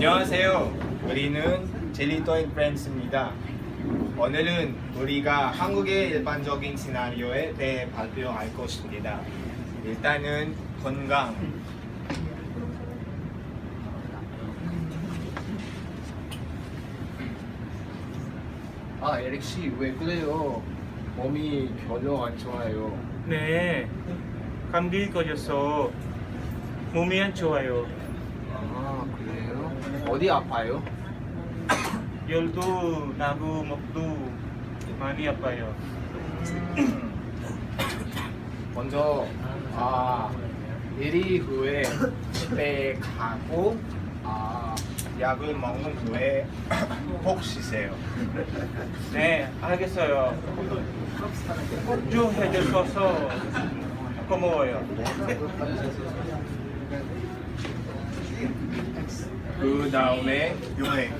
안녕하세요. 우리는 젤리또 앤 프렌즈입니다. 오늘은 우리가 한국의 일반적인 시나리오에 대해 발표할 것입니다. 일단은 건강. 아 에릭 씨 왜 그래요? 몸이 별로 안 좋아요. 네, 감기 걸려서 몸이 안 좋아요. 아? 어디 아파요? 열도 나고 목도 많이 아파요. 먼저 아 일이 후에 집에 가고 아 약을 먹는 후에 꼭 쉬세요. 네, 알겠어요. 좀 해주셔서 고마워요. 그 다음에 여행.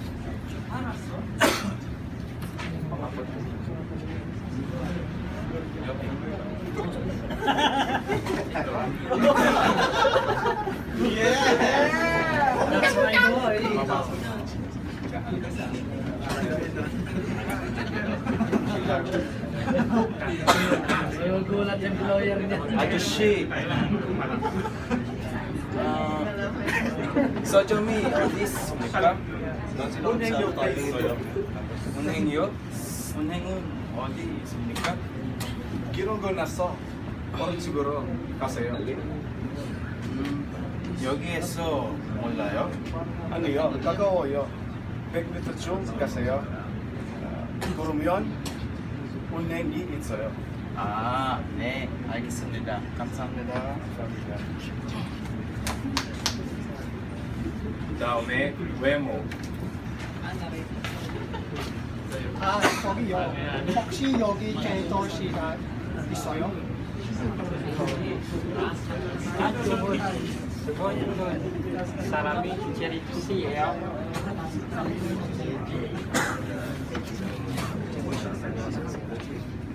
Gulat yung lawyer niya. 아저씨, 서점이 어디 있습니까? 옆에 있어요. 은행이요? 은행은 어디 있습니까? 길을 건너서 오른쪽으로 가세요. 음, 여기에서 몰라요? 아니요, 가까워요. 100m 좀 가세요. 그러면 은행이 있어요. 아, 네, 알겠습니다. 감사합니다. 감사합니다. 다음에 외모. 아, 저기요. 혹시 여기 제이도 씨가 있어요? 사람이 제리 씨예요.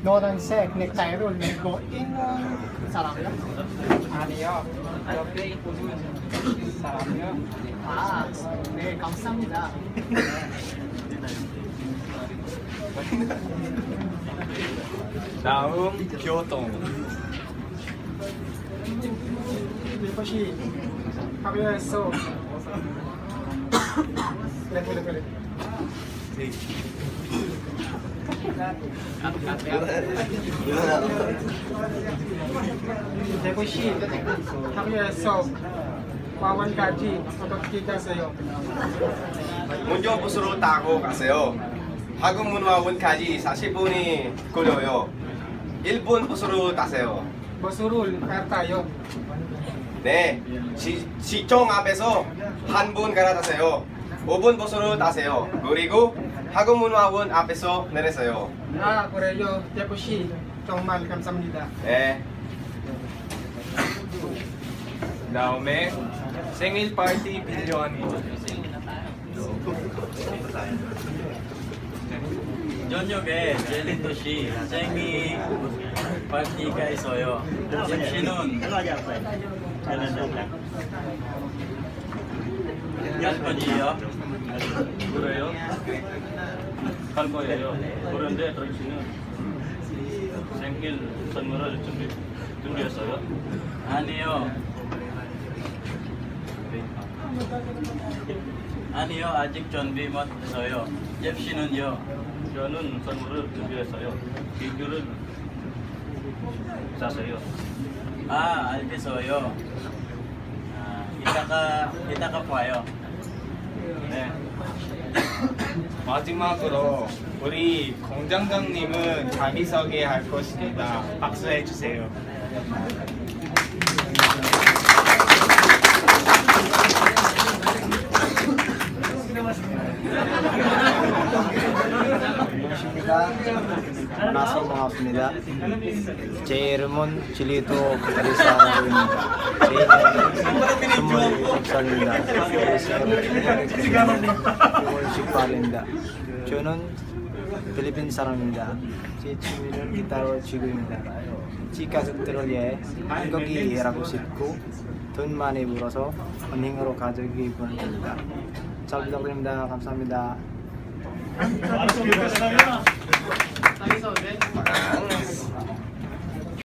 노란색 넥타이를 메고 있는 사람이요? 아니요, 옆에 있는 사람이요. 아, 네, 감사합니다. 다음 교통. 혹시 하면서 네, 그래, 그래. 대구 씨, 하면서 와원까지 어떻게 가세요? 먼저 버스로 타고 가세요. 학원문화원까지 40분이 걸려요. 1분 버스로 타세요. 버스를 갈까요? 네, 시, 시청 앞에서 한 분 갈아타세요. 5분 버스로 타세요. 그리고 학원문화원 앞에서 내리세요. 아, 그래요. 대구 씨, 정말 감사합니다. 네. 다음에 생일 파티 분. 저녁에 젤리도 씨 생일 파티가 있어요. MC는 갈 거지요? 그래요? 갈 거예요. 그런데 당신은 생일 선물을 준비, 준비했어요? 아니요. 아니요, 아직 준비 못 했어요. 잽씨는요? 저는 선물을 준비했어요. 비교를 사세요. 아, 알겠어요. 아, 이따가, 이따가 봐요. 네. 마지막으로 우리 공장장님은 자기 소개 할 것입니다. 박수해 주세요. 만 나서 반갑습니다. 제 이름은 진리도 그리스도입니다. 제 이름은 26살입니다. 9월 18일입니다. 저는 필리핀 사람입니다. 제 취미는 기타를 치고입니다. 제 가족들을 위해 한국이 일하고 싶고 돈 많이 벌어서 은행으로 가져기 보냅니다. 잘 부탁드립니다. 감사합니다. 자기소개.